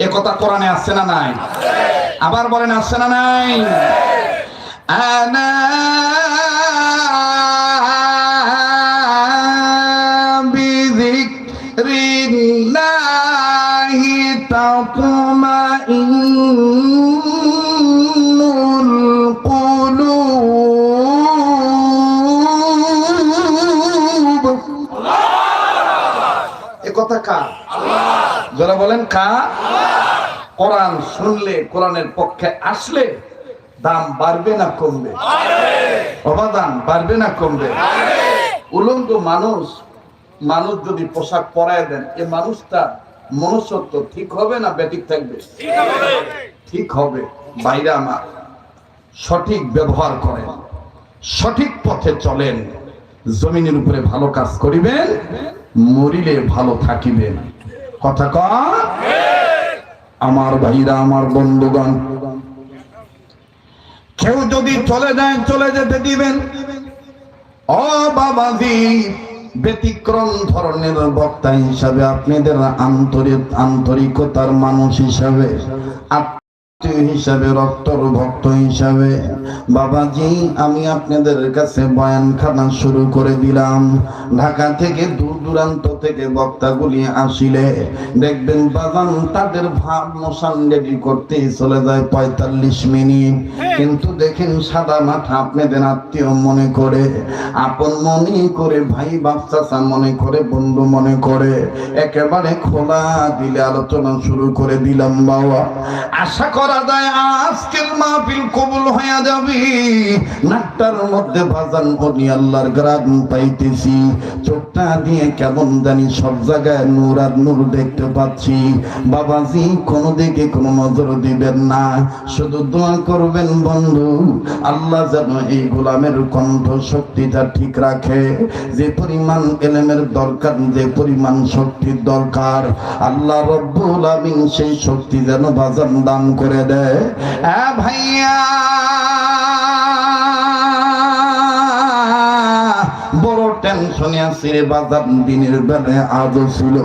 এ কথা কোরআনে আসছে না নাই? আবার বলেন আসছে না নাই? আনা কথা কার? যারা বলেন কা কোরআন শুনলে, কোরআনের পক্ষে আসলে দাম বাড়বে না কমবে? অবাদান বাড়বে না কমবে? উলঙ্গ মানুষ মানুষ যদি পোশাক পরায় দেন, এ মানুষটা মনুষ্যত্ব ঠিক হবে না ব্যাটিক থাকবে? ঠিক হবে। বাইরে আমার, সঠিক ব্যবহার করেন, সঠিক পথে চলেন। জমিনের উপরে ভালো কাজ করিবেন, মরিলে ভালো থাকিবেন। কথা কন। আমার ভাইরা, আমার বন্ধুগণ। কেউ যদি চলে যায়, চলে যেতে দিবেন। ও বাবাজি, ব্যতিক্রম ধরনের বক্তা হিসাবে আপনাদের আন্তরিক আন্তরিকতার মানুষ হিসাবে হিসাবে, রক্তর ভক্ত হিসাবে। বাবাজি, আমি আপনাদের কাছে বয়ান খানা শুরু করে দিলাম। ঢাকা থেকে দূর দূরান্ত থেকে বক্তাগুলি আসিলে দেখবেন বাগান তাদের ভাব মোশান রেডি করতে চলে যায় পঁয়তাল্লিশ মিনিট। কিন্তু দেখেন সাদা মাথা আপনাদের আত্মীয় মনে করে আপন মনে করে ভাই বাচ্চা মনে করে বন্ধু মনে করে একেবারে খোলা দিলে আলোচনা শুরু করে দিলাম বাবা। আশা করা যায় আজকের মাহফিল কবুল হয়ে যাবে। নাকটার মধ্যে বাজান অনি আল্লাহর গ্রাম পাইতেছি। চোখটা দিয়ে কেমন জানি সব জায়গায় নূর আর নূর দেখতে পাচ্ছি। বাবাজি কোনো দিকে কোনো নজর দিবেন না। শুধু দোয়া করবেন বন্ধু, আল্লাহ যেন এই গোলামের কণ্ঠ শক্তিটা ঠিক রাখে। যে পরিমাণ এলেমের দরকার, যে পরিমাণ শক্তির দরকার, আল্লাহ রব্বুল আমিন সেই শক্তি যেন বাজান দান করে দেয়। ভাইয়া! টেনশনে আছি, বাজার দিনের বেলায় আজও ছিল।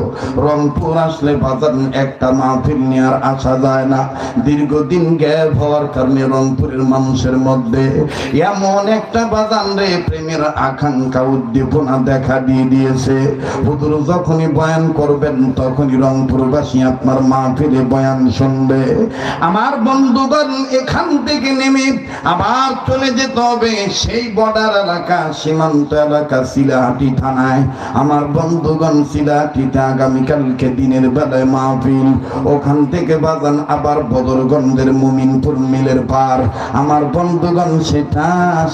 রংপুর আসলে বাজার একটা মাহফিল নেওয়ার আসা যায় না। দীর্ঘদিন গ্যাপ হওয়ার কারণে রংপুরের মানুষের মধ্যে এমন একটা বাজান রে প্রেমের আকাঙ্ক্ষা, উদ্দীপনা দেখা দিয়ে দিয়েছে। হুজুর যখনই বয়ান করবেন, তখনই রংপুরবাসী আপনার মাহফিলে বয়ান শুনবে। আমার বন্ধুগণ এখান থেকে নেমে আবার চলে যেতে হবে। সেই বর্ডার এলাকা, সীমান্ত এলাকা সিলাহাটি থানায়। আমার বন্ধুগণ সিলাহাটিতে আগামীকালকে দিনের বেলায় মাহফিল। ওখান থেকে বাজান আবার বদরগঞ্জের মুমিনপুর মিলের পার। আমার বন্ধুগণ সেটা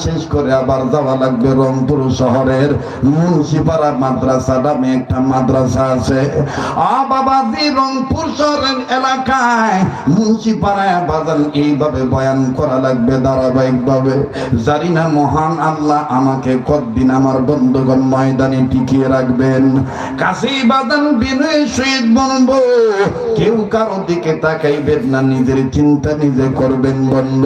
শেষ করে আবার যাওয়া লাগবে রংপুর শহরের মুন্সিপাড়া মাদ্রাসা নামে একটা মাদ্রাসা আছে। আ রংপুর শহরের এলাকায় মুন্সিপাড়ায় বাজান এইভাবে বয়ান করা লাগবে ধারাবাহিক ভাবে জানি না মহান আল্লাহ আমাকে কতদিন আমার বন্ধুগণ ময়দানে টিকিয়ে রাখবেন। কাশি বাদান বিনয় শহীদ বলব কেউ কারও দিকে তাকাইবেন না, নিজের চিন্তা নিজে করবেন বন্ধ।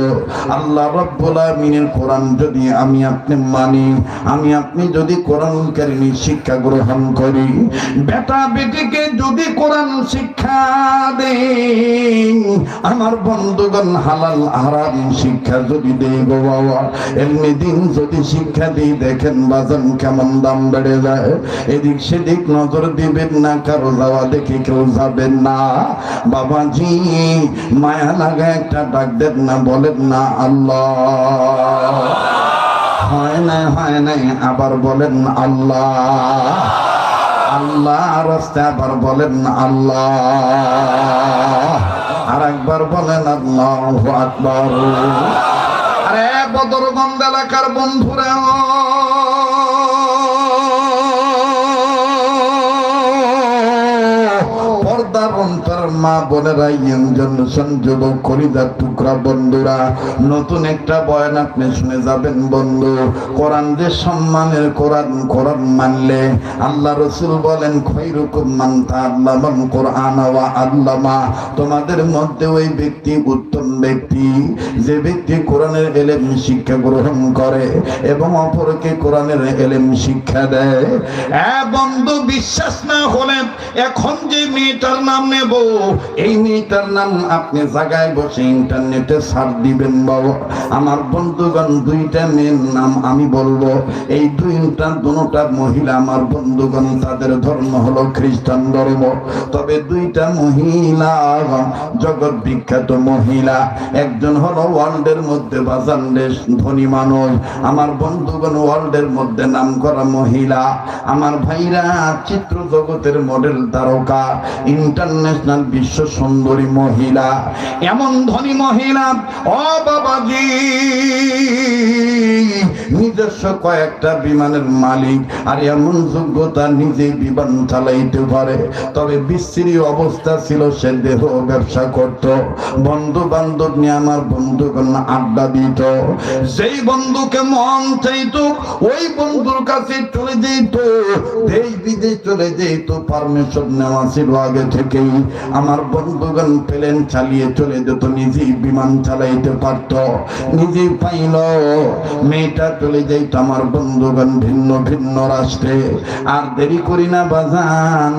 আল্লাহ রব্বুল আমিনের কোরআন যদি আমি আপনি মানি, আমি আপনি যদি কোরআন কারিনী শিক্ষা গ্রহণ করি, বেটা বেটিকে যদি কোরআন শিক্ষা দেই আমার বন্ধুগণ হালাল হারাম শিক্ষা যদি দেই বাবা, এমনি দিন যদি শিক্ষা দিই, দেখেন বাজান কেমন দাম বেড়ে যায়। এদিক সেদিক নজর দিবেন না, কারও যাওয়া দেখে কেউ যাবেন না। বাবাজি, মায়া লাগা একটা ডাক দেন না, বলেন না আল্লাহ। হয় না হয় নাই, আবার বলেন আল্লাহ। আল্লাহ রাস্তায় আবার বলেন আল্লাহ। আর একবার বলেন আল্লাহ আকবর। আরে বদরগঞ্জ এলাকার বন্ধুরা মা বোনেরা জন্য সংযোগ করিদার টুকরা বন্ধুরা, নতুন একটা বয়ান আপনি শুনে যাবেন বন্ধু। কোরআন যে সম্মানের কোরআন কোরআন মানলে আল্লাহ রসুল বলেন, খৈরুকুম মান্তা আল্লামান কোরআন আল্লামা। তোমাদের মধ্যে ওই ব্যক্তি উত্তম ব্যক্তি, যে ব্যক্তি কোরআনের এলেম শিক্ষা গ্রহণ করে এবং অপরকে কোরআনের এলেম শিক্ষা দেয়। এ বন্ধু, বিশ্বাস না হলেন এখন যে মেয়েটার নাম নেব এই মেয়েটার নাম আপনি জায়গায় বসে ইন্টারনেটে সার্চ দিবেন বাবা। আমার বন্ধুগণ, দুইটা মেয়ের নাম আমি বলব। এই দুইটা, দুটা মহিলা আমার বন্ধুগণ, তাদের ধর্ম হলো খ্রিস্টান ধর্ম। তবে দুইটা মহিলা, জগৎ বিখ্যাত মহিলা। একজন হলো ওয়ার্ল্ডের মধ্যে বাজান ধনী মানুষ। আমার বন্ধুগণ, ওয়ার্ল্ডের মধ্যে নাম করা মহিলা। আমার ভাইরা চিত্র জগতের মডেল তারকা। ইন্টারন্যাশনাল বিশ্ব সুন্দরী মহিলা, এমন ধনী মহিলা, ও বাবাজি, নিজস্ব কয়েকটা বিমানের মালিক, আর এমন যোগ্যতা নিজে বিমান চালাইতে পারে। তবে বিশ্রী অবস্থা ছিল সে দেহ ব্যবসা করত বন্ধু বান্ধব নিয়ে আমার বন্ধুগণ আড্ডা দিত। সেই বন্ধুকে মন চাইতো, ওই বন্ধুর কাছে চলে যেত দেশ বিদেশ চলে যেত, পারমিশন নেওয়া ছিল আগে থেকেই। আমার বন্ধুগণ প্লেন চালিয়ে চলে যেত নিজেই বিমান চালাইতে পারত নিজেই পাইল। মেয়েটা চলে যাইত আমার বন্ধুগণ ভিন্ন ভিন্ন রাষ্ট্রে। আর দেরি করি না বাজান,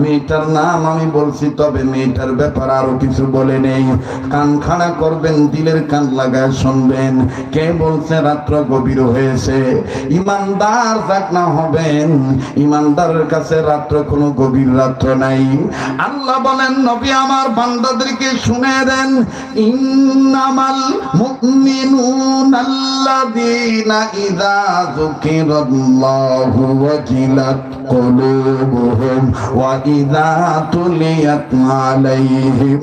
মেয়েটার নাম আমি বলছি, তবে মেয়েটার ব্যাপার আরও কিছু বলে নেই। কান খাড়া করবেন, দিলের কান লাগায় শুনবেন। কে বলছে, রাত্র গভীর হয়েছে। ইমানদার যাক না হবেন, ইমানদারের কাছে রাত্র কোনো গভীর রাত্র নাই। আল্লাহ বলেন নবী আমার বান্দাদেরকে শুনে দেন, ইন্নামাল মুমিনুনাল্লাযীনা ইযা যুকিরাল্লাহু ওয়াজিলাত কুলুবুহুম ওয়া ইযা তুলিয়াত আলাইহিম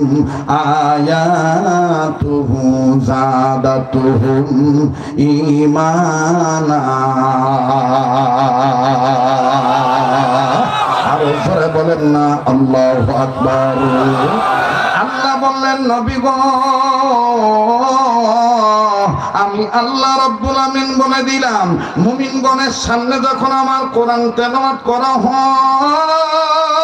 আয়াতুহু যাদাতুহুম ঈমানা জোরে বলেন না, আল্লাহ আকবর। আল্লাহ বললেন, নবী আমি আল্লাহ রব্বুল আমিন বলে দিলাম। মুমিনগণের সামনে যখন আমার কোরআন তেলাওয়াত করা হয়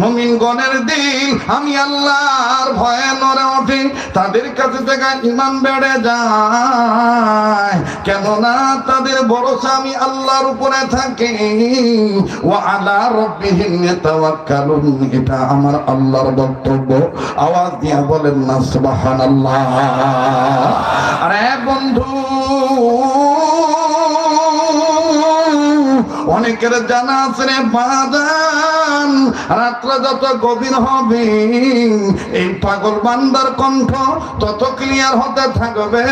মুমিনগণের দিল আমি আল্লাহর ভয়ে নড়ে ওঠে তাদের কাছে থেকে ইমান বেড়ে যায়। কেননা তাদের ভরসা আমি আল্লাহর উপরে থাকে। ও আলা রব্বিহিম ইয়াতাওয়াক্কালুন, এটা আমার আল্লাহর বক্তব্য। আওয়াজ দিয়া বলেন না, সুবহানাল্লাহ। আরে বন্ধু, অনেকের জানা আছে রে রাত্র যত গভীর হবে, এই পাগল বান্দার কণ্ঠ তত ক্লিয়ার হতে থাকবে।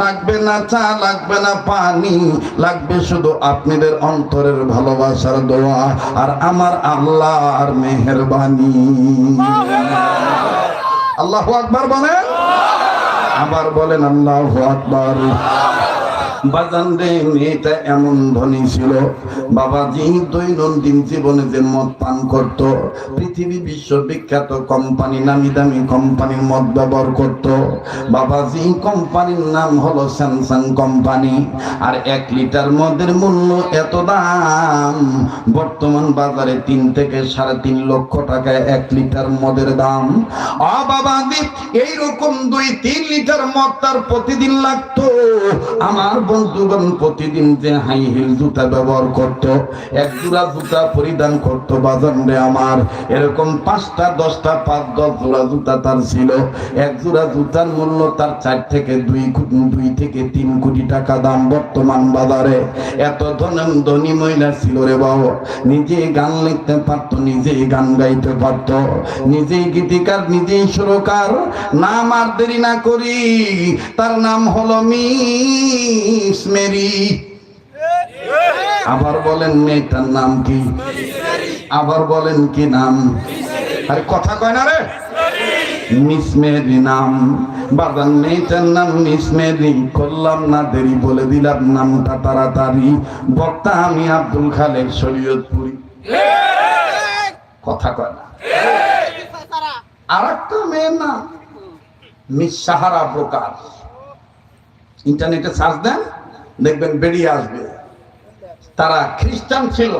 লাগবে না চা, লাগবে না পানি, লাগবে শুধু আপনাদের অন্তরের ভালোবাসার দোয়া আর আমার আল্লাহর মেহরবানি। আল্লাহ আকবার বলেন? আবার বলেন আল্লাহ আকবার। বাজান রে, মেয়েটা এমন ধনী ছিল। দৈনন্দিন জীবনে যে মদ পান করত। পৃথিবী বিশ্ববিখ্যাত কোম্পানি, নামি দামি কোম্পানির মদ ব্যবহার করত। কোম্পানির নাম হলো স্যামসাং কোম্পানি। আর এক লিটার মদের মূল্য এত দাম? বর্তমান বাজারে তিন থেকে সাড়ে তিন লক্ষ টাকায় এক লিটার মদের দাম। অ এইরকম দুই তিন লিটার মদ তার প্রতিদিন লাগতো। আমার বন্ধুগণ, প্রতিদিন যে হাই হিল জুতা ব্যবহার করত, এক জোড়া জুতা পরিধান করত বাজান রে আমার। এরকম পাঁচটা, দশটা, পাঁচ, দশ জোড়া জুতা তার ছিল। এক জোড়া জুতার মূল্য তার চার থেকে দুই দুই থেকে তিন কোটি টাকা দাম বর্তমান বাজারে। এত ধন, ধনী মহিলা ছিল রে বাবা নিজে গান লিখতে পারত নিজে গান গাইতে পারত। নিজেই গীতিকার, নিজেই সুরকার। নাম আর দেরি না করি, তার নাম হলো মিস মেরি আবার বলেন মেয়েটার নাম কি? আবার বলেন কি নাম? আরে কথা কয় না রে। মিস মেরি নাম মেয়েটার নাম মিস মেরি করলাম না দেরি, বলে দিলাম নামটা তাড়াতাড়ি। বক্তা আমি আব্দুল খালেক শরীয়তপুরি। কথা কয় না। আর একটা মেয়ের নাম মিস সাহারা প্রকাশ। ইন্টারনেটে সার্চ দেন দেখবেন বেরিয়ে আসবে। তারা খ্রিস্টান ছিল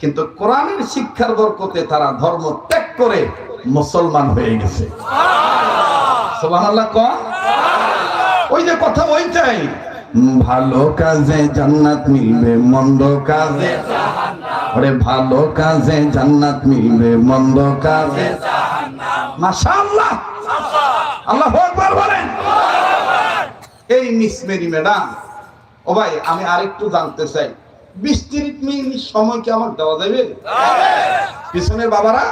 কিন্তু কোরআনের শিক্ষার বরকতে তারা ধর্ম ত্যাগ করে মুসলমান হয়ে গেছে। ওই যে কথা ওইটাই ভালো কাজে জান্নাত মিলবে মন্দ কাজে ওরে ভালো কাজে জান্নাত মিলবে মন্দ কাজে মাশাআল্লাহ। আল্লাহ আকবার বলেন। এই মিস মেরি ম্যাডাম। ও ভাই, আমি আরেকটু জানতে চাই। বিশ তিরিশ মিনিট সময় কি আমার দেওয়া যাবে? পিছনের বাবারা?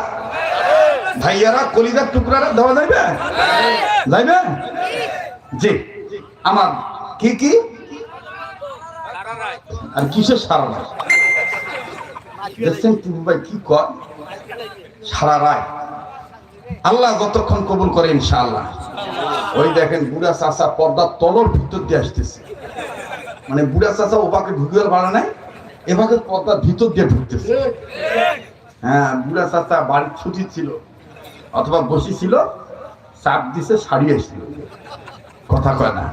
ভাইয়ারা, কলিজার টুকরারা দেওয়া যাবে যাইবে? জি। আমার কি কি? আর কিসের সারা রায়? দেখছেন ভাই কি কর সারা রায়। আল্লাহ যতক্ষণ কবুল করে, ইনশাআল্লাহ। ওই দেখেন বুড়া চাষা পর্দার তলর ভিতর দিয়ে আসতেছে। মানে বুড়া চাষা ওপাকে ঢুকিয়ে ভাড়া নাই এভাবে পর্দার ভিতর দিয়ে ঢুকতেছে। হ্যাঁ বুড়া চাষা বাড়ির ছুটি ছিল, অথবা বসি ছিল, চাপ দিছে, শাড়ি আসছিল। কথা কয় না।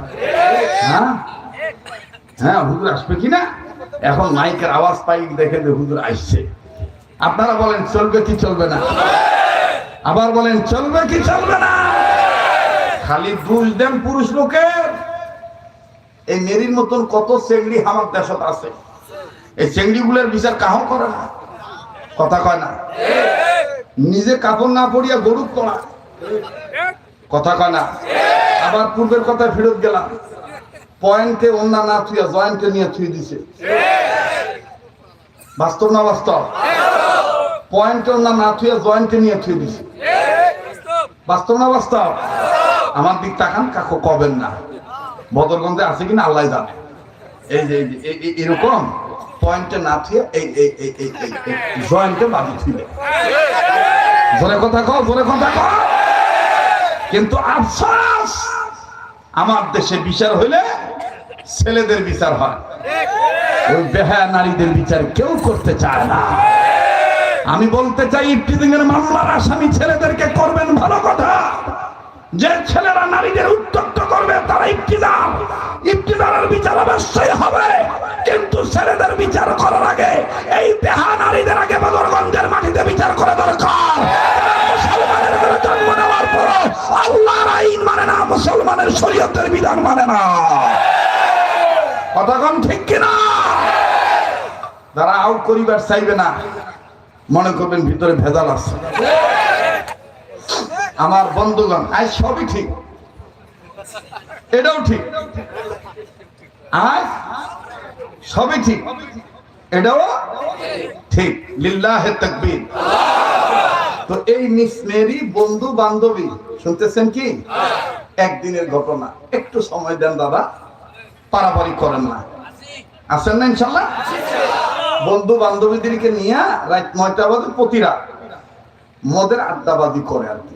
হ্যাঁ? হ্যাঁ হুজুর আসবে কি না? এখন মাইকের আওয়াজ পাই দেখে যে হুজুর আসছে। আপনারা বলেন, চলবে কি চলবে না? আবার বলেন, চলবে কি চলবে না? খালি দোষ দেন পুরুষ লোকের। এই মেরির মতন কত চেংড়ি আমার দেশত আছে। এই চেংড়ি গুলোর বিচার কাহো করে না? কথা কয় না? নিজে কাপড় না পরিয়া গরু তোলা। কথা কয় না? আবার পূর্বের কথা ফেরত গেলাম। পয়েন্টে অন্য না থুইয়া জয়েন্টে নিয়ে থুয়ে দিছে। বাস্তব না বাস্তব? পয়েন্টে অন্য না থুইয়া জয়েন্টে নিয়ে থুয়ে দিছে। বাস্তব না বাস্তব? আমার দিক তাকান, কাকু কবেন না। বদরগঞ্জে আছে কিনা আল্লাহ জানে। এই যে এরকম পয়েন্টে না থুয়ে এই এই এই এই এই জয়েন্টে বাদি থুইলে জোরে কথা কও, জোরে কথা কও। কিন্তু আফসোস, আমার দেশে বিচার হইলে ছেলেদের বিচার হয়। ওই বেহায়া নারীদের বিচার কেউ করতে চায় না। আমি বলতে চাই ইফতিজিং এর মামলার আসামি ছেলেদেরকে করবেন ভালো কথা। যে ছেলেরা নারীদের উত্তক্ত করবে, তারা ইফতিজার ইফতিজারের বিচার অবশ্যই হবে, কিন্তু ছেলেদের বিচার করার আগে এই বেহা নারীদের আগে বদরগঞ্জের মাটিতে বিচার করা দরকার। মুসলমানের মানে না, মুসলমানের শরীয়তের বিধান মানে না। কতক্ষণ ঠিক কিনা? যারা আউট করিবার চাইবে না। মনে করবেন ভিতরে ভেজাল আছে। আমার বন্ধুগণ, আজ সবই ঠিক। এটাও ঠিক। আজ সবই ঠিক। এটাও ঠিক। লিল্লাহে তাকবীর। তো এই মিস মেরি বন্ধু বান্ধবী শুনতেছেন কি? একদিনের ঘটনা। একটু সময় দেন দাদা পারাপারি করেন না। আছেন না ইনশাল্লাহ? বন্ধু বান্ধবীদেরকে নিয়ে রাত নয়টা বাজে প্রতি রাত মদের আড্ডাবাদি করে আর কি।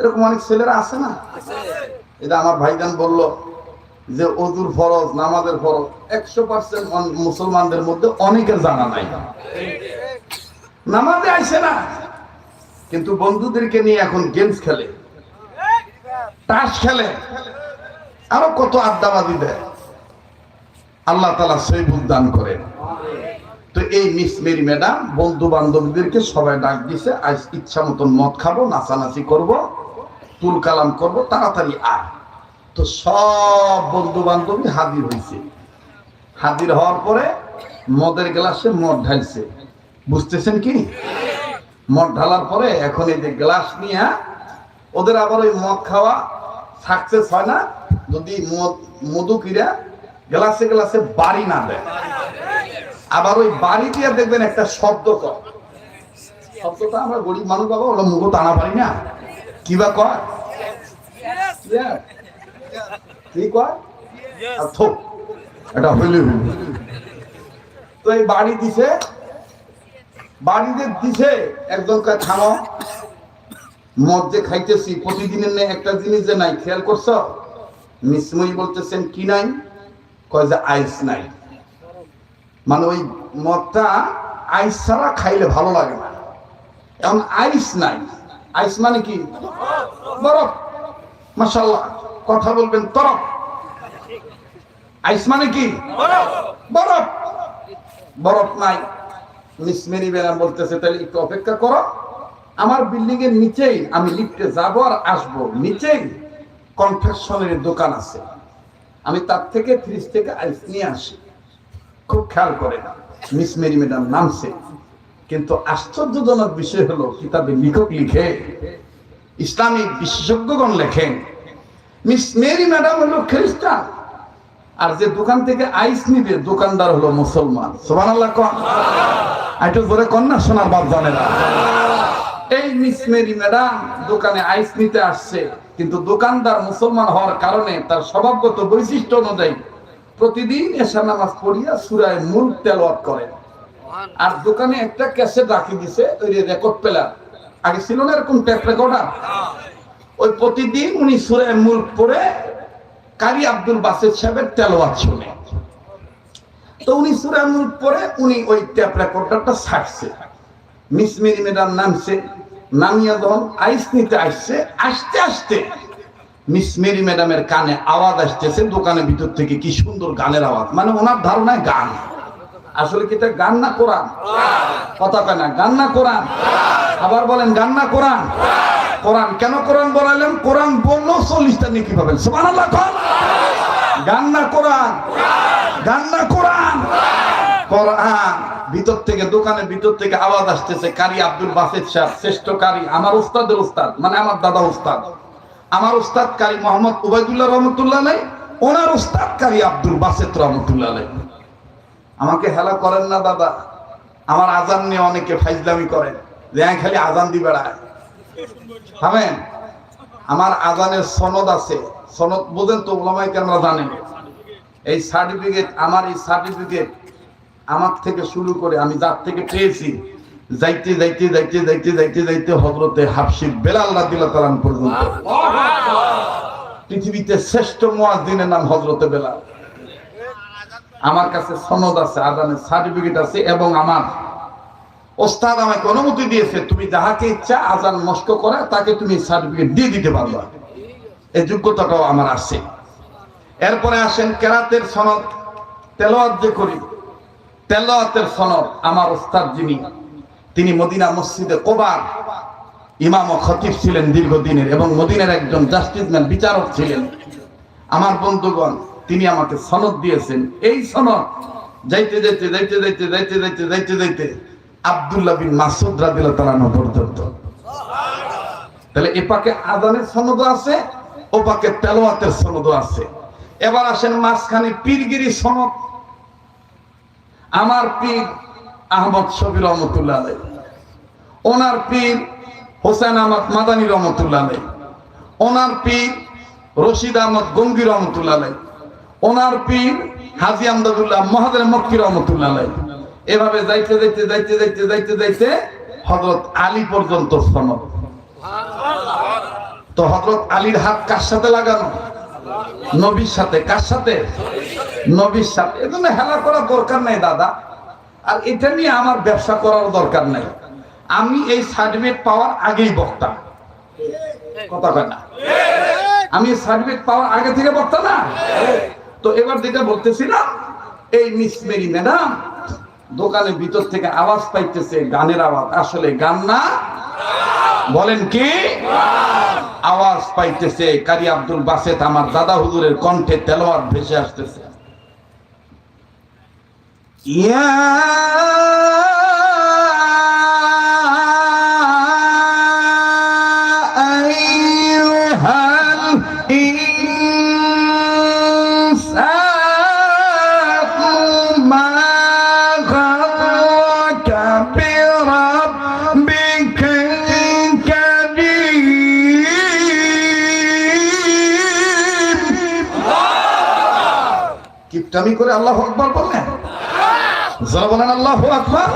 এরকম অনেক ছেলেরা আছে না? এটা আমার ভাইজান বলল যে অজুর ফরজ, নামাজের ফরজ, একশো পার্সেন্ট মুসলমানদের মধ্যে অনেকের জানা নাই। নামাজে আইসে না। কিন্তু বন্ধুদেরকে নিয়ে এখন গেমস খেলে, তাস খেলে, আরও কত আড্ডাবাজি দেয়। আল্লাহ তালা সৈবুল দান করেন। তো এই মিস মেরি ম্যাডাম বন্ধু বান্ধবীদেরকে সবাই ডাক দিছে, আজ ইচ্ছা মতন মদ খাব, নাচানাচি করব, তুল কালাম করব, তাড়াতাড়ি আয়। তো সব বন্ধু বান্ধবী হাজির হয়েছে হাজির হওয়ার পরে মদের গ্লাসে মদ ঢালছে। বুঝতেছেন কি? মদ ঢালার পরে এখন এই যে গ্লাস নিয়ে, ওদের আবার ওই মদ খাওয়া সাকসেস হয় না। যদি মদ, মধু কিরা গ্লাসে গ্লাসে বাড়ি না দেয়। আবার ওই বাড়ি দিয়ে দেখবেন একটা শব্দ কর শব্দটা আমরা গরিব মানুষ বাবা ওরা মুখ টানা পারি না। কি বা Yeah. কি কয়? আর থোক। এটা হইলে তো এই বাড়ি দিছে। বাড়িতে দিছে। একজন কয় থামো। মদ যে খাইতেছি প্রতিদিনের নেই একটা জিনিস যে নাই খেয়াল করছ? মিসময়ী বলতেছেন কি নাই? কয় আইস নাই। মানে ওই মদটা আইস ছাড়া খাইলে ভালো লাগে না। এখন আইস নাই। আইস মানে কি? বরফ। মাসাল্লাহ কথা বলবেন, তরফ। আইস মানে কি? বরফ। বরফ নাই। মিস মেরি বেনাম বলতেছে, তাহলে একটু অপেক্ষা করো। আমার বিল্ডিং এর নিচেই আমি লিফটে যাব আর আসব। নিচেই কনফেকশনের দোকান আছে। আমি তার থেকে ফ্রিজ থেকে আইস নিয়ে আসি। খুব খেয়াল করে মিস মেরি ম্যাডাম নামছে। কিন্তু আশ্চর্যজনক বিষয় হলো, কিতাবে লেখক লিখে, ইসলামিক বিশেষজ্ঞগণ লেখেন, মিস মেরি ম্যাডাম হলো খ্রিস্টান। আর যে দোকান থেকে আইস নিবে, দোকানদার হলো মুসলমান। সোমান আল্লাহ কন একটু জোরে কন্যা সোনার বাপ জানে না এই মিস মেরি ম্যাডাম দোকানে আইস নিতে আসছে, কিন্তু দোকানদার মুসলমান হওয়ার কারণে তার স্বভাবগত বৈশিষ্ট্য অনুযায়ী প্রতিদিন এসা নামাজ পড়িয়া সুরায় মূল তেলওয়াত করেন আর দোকানে একটা ক্যাসেট রাখি দিছে, ওই রেকর্ড প্লেয়ার। আগে ছিল না এরকম ট্যাপ রেকর্ডার? ওই প্রতিদিন উনি সুরায় মূল পড়ে কারি আব্দুল বাসেদ সাহেবের তেলওয়াত শুনে। তো উনি সুরায় মূল পড়ে, উনি ওই ট্যাপ রেকর্ডারটা ছাড়ছে। মিস মেরি ম্যাডাম নামছে, নামিয়া যখন আইস নিতে আসছে, আসতে আসতে মিস মেরি ম্যাডামের কানে আওয়াজ আসতেছে, দোকানের ভিতর থেকে কি সুন্দর গানের আওয়াজ। মানে ওনার ধারণায় গান। আসলে কি এটা গান না কোরআন? কথা কয় না, গান না কোরআন? আবার বলেন, গান না কোরআন? কোরআন কেন কোরআন বলালেন কোরআন বললেও চল্লিশটা নাকি পাবেন। সুবহানাল্লাহ, কন। গান না কোরআন? গান না কোরআন। ভিতর থেকে দোকানের ভিতর থেকে আওয়াজ আসতেছে কারি আব্দুল বাসিদ সাহেব শ্রেষ্ঠ কারি আমার উস্তাদের উস্তাদ মানে আমার দাদা উস্তাদ। আমার উস্তাদ কারি মোহাম্মদ উবাইদুল্লাহ রহমতুল্লাহ নাই ওনার উস্তাদ কারি আব্দুল বাসিদ রহমতুল্লাহ নাই আমাকে হেলা করেন না দাদা আমার আজান নিয়ে অনেকে ফাইজলামি করেন যে হ্যাঁ, খালি আজান দি বেড়ায় আমার আজানের সনদ আছে সনদ বোঝেন তো ওলামাই কেন জানেন। এই সার্টিফিকেট আমার এই সার্টিফিকেট আমার থেকে শুরু করে আমি যার থেকে পেয়েছি, যাইতে যাইতে যাইতে যাইতে যাইতে যাইতে হজরতে হাফসি বেলাল রাদিল্লাহ তালান পর্যন্ত পৃথিবীতে শ্রেষ্ঠ মুয়াজ্জিনের নাম হজরতে বেলাল। আমার কাছে সনদ আছে আদানের সার্টিফিকেট আছে এবং আমার ওস্তাদ আমাকে অনুমতি দিয়েছে, তুমি যাহাকে ইচ্ছা আজান নষ্ট করে, তাকে তুমি সার্টিফিকেট দিয়ে দিতে পারবা। এই যোগ্যতাটাও আমার আছে। এরপরে আসেন কেরাতের সনদ, তেলাওয়াত যে করি। তেলাওয়াতের সনদ আমার ওস্তাদ যিনি, তিনি মদিনা মসজিদে কোবার ইমাম ও খতিব ছিলেন দীর্ঘদিনের এবং মদিনের একজন জাস্টিসম্যান, বিচারক ছিলেন। আমার বন্ধুগণ, তিনি আমাকে সনদ দিয়েছেন। এই সনদ যাইতে যাইতে যাইতে যাইতে যাইতে যাইতে যাইতে যাইতে আব্দুল্লাহ বিন মাসুদ রাদিল্লাহ তাআলা পর্যন্ত। তাহলে এ পাকে আদানের সনদ আছে ও পাকে তেলাওয়াতের সনদ আছে। এবার আসেন মাঝখানে পীরগিরি সনদ আমার পীর আহমদ শবীর রহমতুল্লাহ আলাই। ওনার পীর হোসেন আহমদ মাদানী রহমতুল্লাহ আলাই। ওনার পীর রশিদ আহমদ গঙ্গি রহমতুল্লাহ আলাই। ওনার পীর হাজি আমদাদুল্লাহ মহাদের মক্কি রহমতুল্লাহ আলাই। এভাবে যাইতে যাইতে যাইতে যাইতে যাইতে যাইতে হজরত আলী পর্যন্ত সনদ তো হজরত আলীর হাত কার সাথে লাগানো? নবীর সাথে, কার সাথে? নবীর সাথে। এজন্য হেলা করার দরকার নাই, দাদা। আর এটা নিয়ে আমার ব্যবসা করার দরকার নাই। আমি এই সার্টিফিকেট পাওয়ার আগেই বক্তা। কথা কয় না? আমি সার্টিফিকেট পাওয়ার আগে থেকে বক্তা না? তো এবার যেটা বলতেছিলাম, এই মিস মেরি ম্যাডাম, দোকানের ভিতর থেকে আওয়াজ পাইতেছে গানের আওয়াজ। আসলে গান না, বলেন কি? আওয়াজ পাইতেছে কারি আব্দুল বাসেত আমার দাদা হুজুরের কণ্ঠে তেলোয়ার ভেসে আসতেছে। ইয়া কিপটামি করে আল্লাহ আকবার বললেন? যারা বলেন, আল্লাহ আকবার।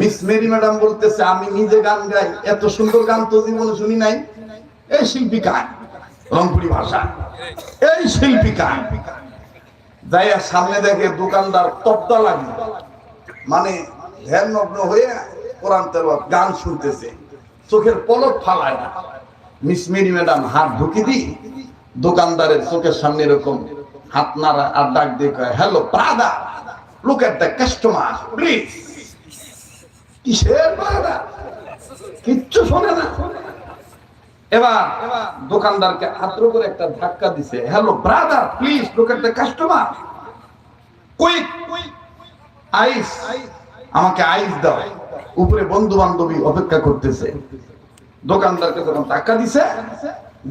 মিস মেরি ম্যাডাম বলতেছে, আমি নিজে গান গাই। এত সুন্দর গান তো জীবনে শুনি নাই। এই শিল্পী গান রংপুরি ভাষা। এই শিল্পী গান যাইয়া সামনে দেখে দোকানদার তপ্তা লাগে মানে ধ্যান নগ্ন হয়ে কোরআন তেলাওয়াত গান শুনতেছে। চোখের পলক ফালায় না। মিস মেরি ম্যাডাম হাত ঢুকি দি দোকানদারের চোখের সামনে এরকম হাত নাড়া আর ডাক দিয়ে কয় hello brother look at the customer please কিসের ব্রাদার কিচ্ছু শোনে না। এবার দোকানদারকে আদ্র করে একটা ধাক্কা দিছে hello brother please look at the customer quick ice আমাকে আইস দাও। উপরে বন্ধু বান্ধবী অপেক্ষা করতেছে। দোকানদারকে যখন ধাক্কা দিছে,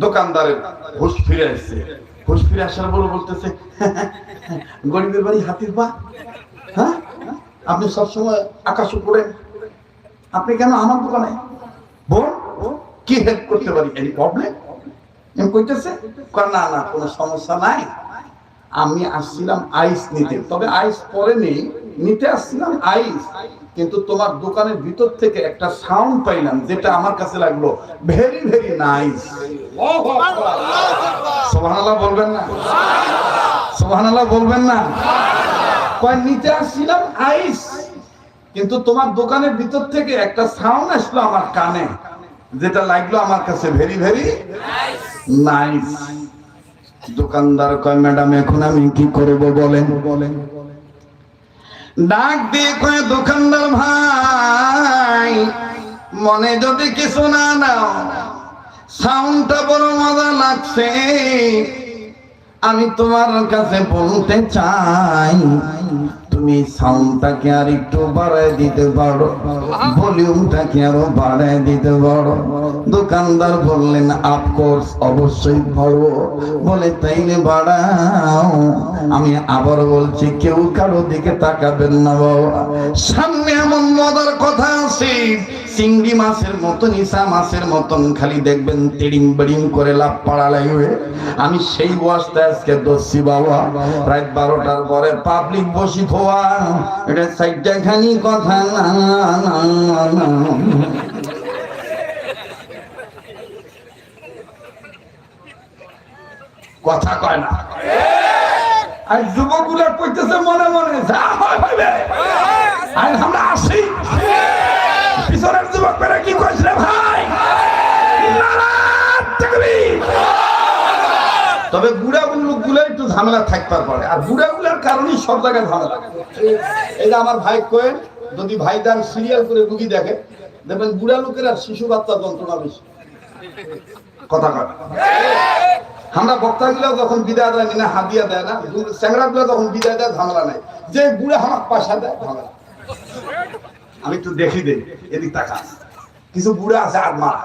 দোকানদারের হুশ ফিরে আসছে। হুশ ফিরে আসার পরে বলতেছে, গরিবের বাড়ি হাতির পা। হ্যাঁ? আপনি সবসময় আকাশ উপরে। আপনি কেন আমার দোকানে? বোন, কি হেল্প করতে পারি? এনি প্রবলেম এম কইতেছে না না, কোনো সমস্যা নাই। আমি আসছিলাম আইস নিতে। তবে আইস পরে নেই নিতে আসছিলাম আইস। কিন্তু তোমার দোকানের ভিতর থেকে একটা সাউন্ড পাইলাম, যেটা আমার কাছে লাগল ভেরি ভেরি নাইস সোহানাল্লাহ বলবেন না? সোহানাল্লাহ বলবেন না? কয় নিতে আসছিলাম আইস। কিন্তু তোমার দোকানের ভিতর থেকে একটা সাউন্ড আসলো আমার কানে যেটা লাগল আমার কাছে ভেরি ভেরি নাইস দোকানদার কয় ম্যাডাম এখন আমি কি করব বলেন বলেন? ডাক দিয়ে কয় দোকানদার ভাই মনে যদি কিছু না নাও সাউন্ডটা বড় মজা লাগছে। আমি তোমার কাছে বলতে চাই, তুমি সাউন্ডটাকে আর একটু বাড়ায় দিতে পারো, ভলিউমটাকে আরও বাড়ায় দিতে পারো। দোকানদার বললেন আফকোর্স অবশ্যই পারো বলে, তাইলে বাড়াও। আমি আবার বলছি, কেউ কারও দিকে তাকাবেন না বাবা। সামনে এমন মজার কথা আছে চিংড়ি মাছের মতন, ইসা মাছের মতন, খালি দেখবেন তিড়িং বিড়িং করে লাভ পাড়া লাগবে আমি সেই ওয়াজটা আজকে দোষী বাবা। রাত বারোটার পরে পাবলিক বসি থোয়া এটা সাইডটা খানি কথা না। কথা কয় না। আর যুবকগুলা কইতেছে মনে মনে, যা হয় আর আমরা আসি। পিছনের যুবক পেরে কি কইছিল ভাই? তবে বুড়া লোকগুলো একটু ঝামেলা থাকবার পারে। আর বুড়া গুলার কারণেই সব জায়গায় ঝামেলা যে আমার ভাই কোয়েন যদি ভাই তার সিরিয়াল করে রুগী দেখে, দেখবেন বুড়া লোকের আর শিশু বাচ্চা যন্ত্রণা বেশি। কথা কয়। আমরা বক্তা গুলো যখন বিদায় দেয় না হাদিয়া দেয় না চ্যাংরা গুলো যখন বিদায় দেয়, ঝামেলা নাই। যে বুড়া আমার পয়সা দেয়, ঝামেলা আমি একটু দেখি দেই, এদিক টাকা কিছু বুড়া আছে আর মারা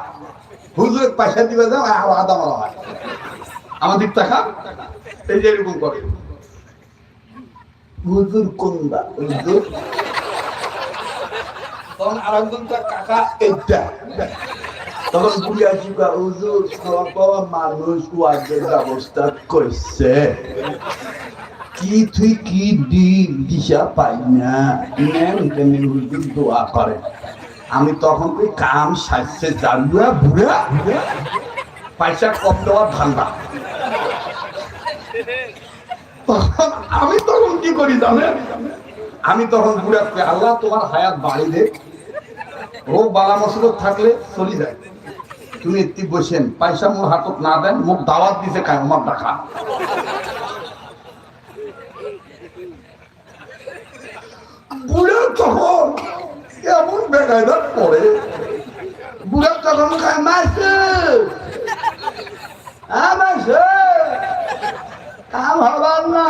হুজুরের পয়সা দিবে যাও আর আদা মারা হয়। আমার দিক টাকা এই যে এরকম করে। হুজুর কোনটা? হুজুর? তখন আরেকজন তার কাকা, এইটা। তখন বুড়ি আসি হুজুর বাবা মানুষ ব্যবস্থা করছে। কি তুই কি দি, দিশা পাই না? দোয়া করে। আমি তখন তুই কাম সাজছে জানবুয়া বুড়া, পয়সা কম দেওয়ার ধান্দা। আমি তখন কি করি জানেন? আমি তখন বুড়া আল্লাহ তোমার হায়াত বাড়ি দে। রোগ বালা মসুলত থাকলে চলি যায়। তুমি একটি বসেন, পয়সা মোর হাতত না দেন মুখ দাওয়াত দিছে খায় আমার টাকা তখন এমন বেগাইদার পড়ে বুড়া তখন খায় মাসে হ্যাঁ মাসে কাম হবার না।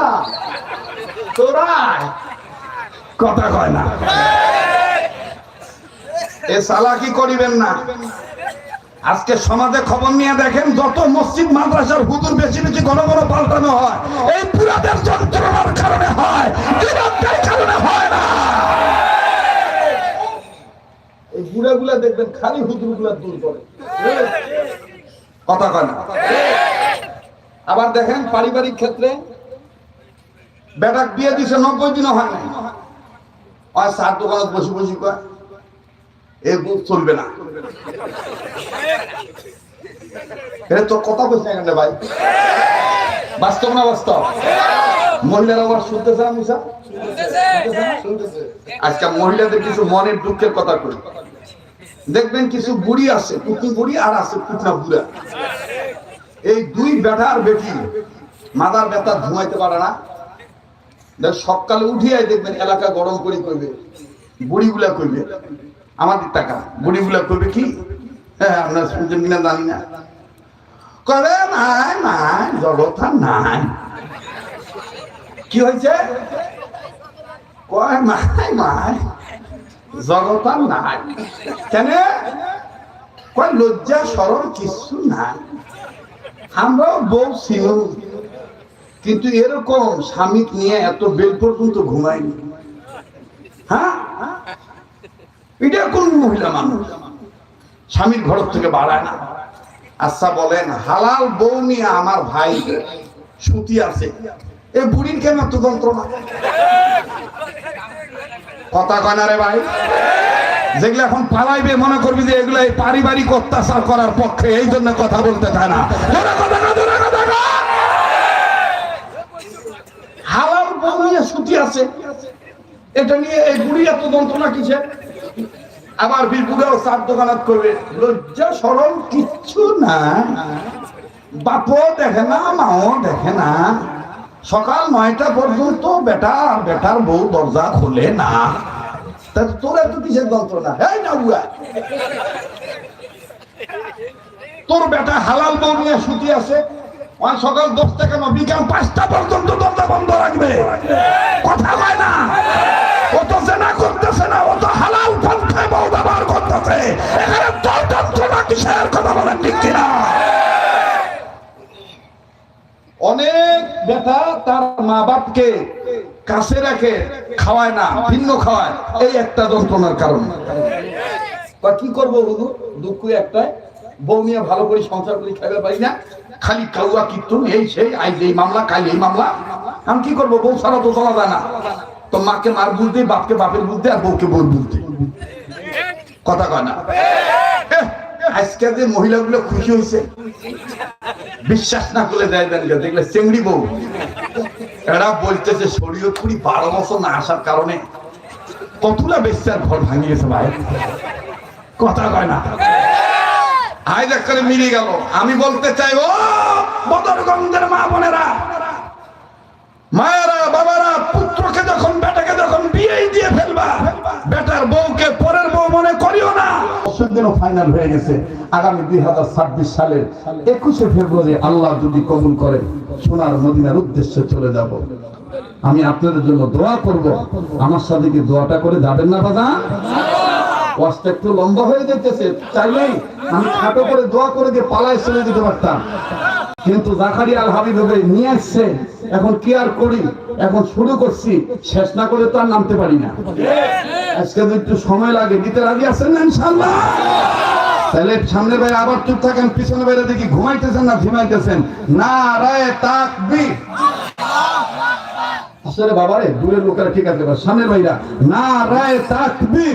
তোরা? কথা কয় না। এ সালাকি করিবেন না? আজকে সমাজে খবর নিয়ে দেখেন, যত মসজিদ, মাদ্রাসার হুজুর বেশি বেশি ঘন ঘন পাল্টানো হয়। এই পুরাদের যন্ত্রণার কারণে হয় কারণে হয় না। এই বুড়া গুলা দেখবেন খালি হুজুরগুলা দূর করে। কথা কয় আবার দেখেন পারিবারিক ক্ষেত্রে বেটাক বিয়ে দিছে, নব্বই দিনও হয় না আর সার দোকানত বসে বসে কয়, এ বুক চলবে না। তো কথা বলছে ভাই। বাস্তব না বাস্তব? মহিলারা আবার শুনতেছে মিশা শুনতেছে। আজকে মহিলাদের কিছু মনের দুঃখের কথা করি দেখবেন কিছু বুড়ি আছে পুতনি বুড়ি আর আছে পুতনা বুড়া। এই দুই বেটা আর বেটি, মাদার বেতা ধুমাইতে পারে না। দেখ, সকালে উঠিয়াই দেখবেন এলাকা গরম করে করবে বুড়িগুলা করবে আমাদের টাকা বুড়িগুলা করবে কি? হ্যাঁ আমরা শুনছেন কিনা জানি না। করে নাই নাই আর নাই। কি হয়েছে কয় মাই মাই জগৎ আর নাই। কেন? কয়, লজ্জা সরল কিছু নাই। আমরাও বউ ছিল, কিন্তু এরকম স্বামী নিয়ে এত বেল পর্যন্ত ঘুমায়নি। হ্যাঁ? এটা কোন মহিলা মানুষ? স্বামীর ঘর থেকে বাড়ায় না। আচ্ছা বলেন, হালাল বউ নিয়ে আমার ভাই সুতি আছে। এ বুড়ির কেন এত যন্ত্রণা? কথা কয় না রে ভাই? যেগুলো এখন পালাইবে, মনে করবি যে এগুলো এই পারিবারিক অত্যাচার করার পক্ষে, এই জন্য কথা বলতে চায় না। হালাল নিয়ে সুতি আছে। এটা নিয়ে এই বুড়ি এত যন্ত্রণা কিসের? আবার বীরপুরেও চার দোকানাত করবে। লজ্জা সরল কিচ্ছু না। বাপও দেখে না, মাও দেখে না। সকাল নয়টা পর্যন্ত বেটা আর বেটার বউ দরজা খোলে না। তোর এত কিসের যন্ত্রণা? এই না বুয়া। তোর বেটা হালাল বউ নিয়ে সুতি আছে। সকাল দশটা কেন বিকাল পাঁচটা পর্যন্ত দরজা বন্ধ রাখবে। কথা হয় না? ও তো জেনা করতেছে না, ও তো হালাল পন্থায় বউ ব্যবহার করতেছে। এখানে তোর যন্ত্রণা কিসের? কথা বলেন ঠিক কিনা? অনেক বেটা তার মা বাপকে কাছে রাখে খাওয়ায় না, ভিন্ন খাওয়ায়। এই একটা যন্ত্রণার কারণ। কি করব হুজুর দুঃখ একটাই। বউ নিয়ে ভালো করে সংসার করে খাইতে পারি না। খালি কাউয়া কীর্তন, এই সেই আইজ এই মামলা, কাল এই মামলা। আমি কি করব? বউ ছাড়া তো চলা যায় না। তো মাকে মার বুঝতে বাপকে বাপের বুঝতে আর বউকে বউর বুঝতে কথা কয় না? আজকে যে মহিলাগুলো খুশি হয়েছে, বিশ্বাস না করলে দেয় দেন দেখলে চেংড়ি বউ। এরা বলতেছে শরীয়তপুরি বারো বছর না আসার কারণে কতগুলা বেশ্যার ঘর ভাঙিয়ে গেছে ভাই? কথা কয় না। আজ করে মিলে গেল। আমি বলতে চাই, ও, বদরগঞ্জের মা বোনেরা, মায়েরা, বাবারা, পুত্রকে যখন বেটাকে যখন বিয়েই দিয়ে ফেলবা, বেটার বউকে পরের মনে করিও না। দিনও ফাইনাল হয়ে গেছে। আগামী দুই হাজার ছাব্বিশ সালের একুশে ফেব্রুয়ারি আল্লাহ যদি কবুল করে, সোনার মদিনার উদ্দেশ্যে চলে যাব। আমি আপনাদের জন্য দোয়া করব। আমার সাথে কি দোয়াটা করে যাবেন না দাদা ওয়াজটা একটু লম্বা হয়ে যেতেছে চাইলেই আমি খাটো করে দোয়া করে দিয়ে পালায় চলে যেতে পারতাম। কিন্তু জাকারি আল হাবিব হবে নিয়ে আসছে এখন কি আর করি? এখন শুরু করছি। শেষ না করে তো আর নামতে পারি না। আজকে যদি একটু সময় লাগে দিতে রাজি আছেন না ইনশাল্লাহ তাহলে সামনে বাইরে আবার চুপ থাকেন, পিছনে বাইরে দেখি ঘুমাইতেছেন না ঘুমাইতেছেন? না রায় তাকবি আসলে বাবারে, দূরের লোকেরা ঠিক আছে সামনের ভাইরা না রায় তাকবি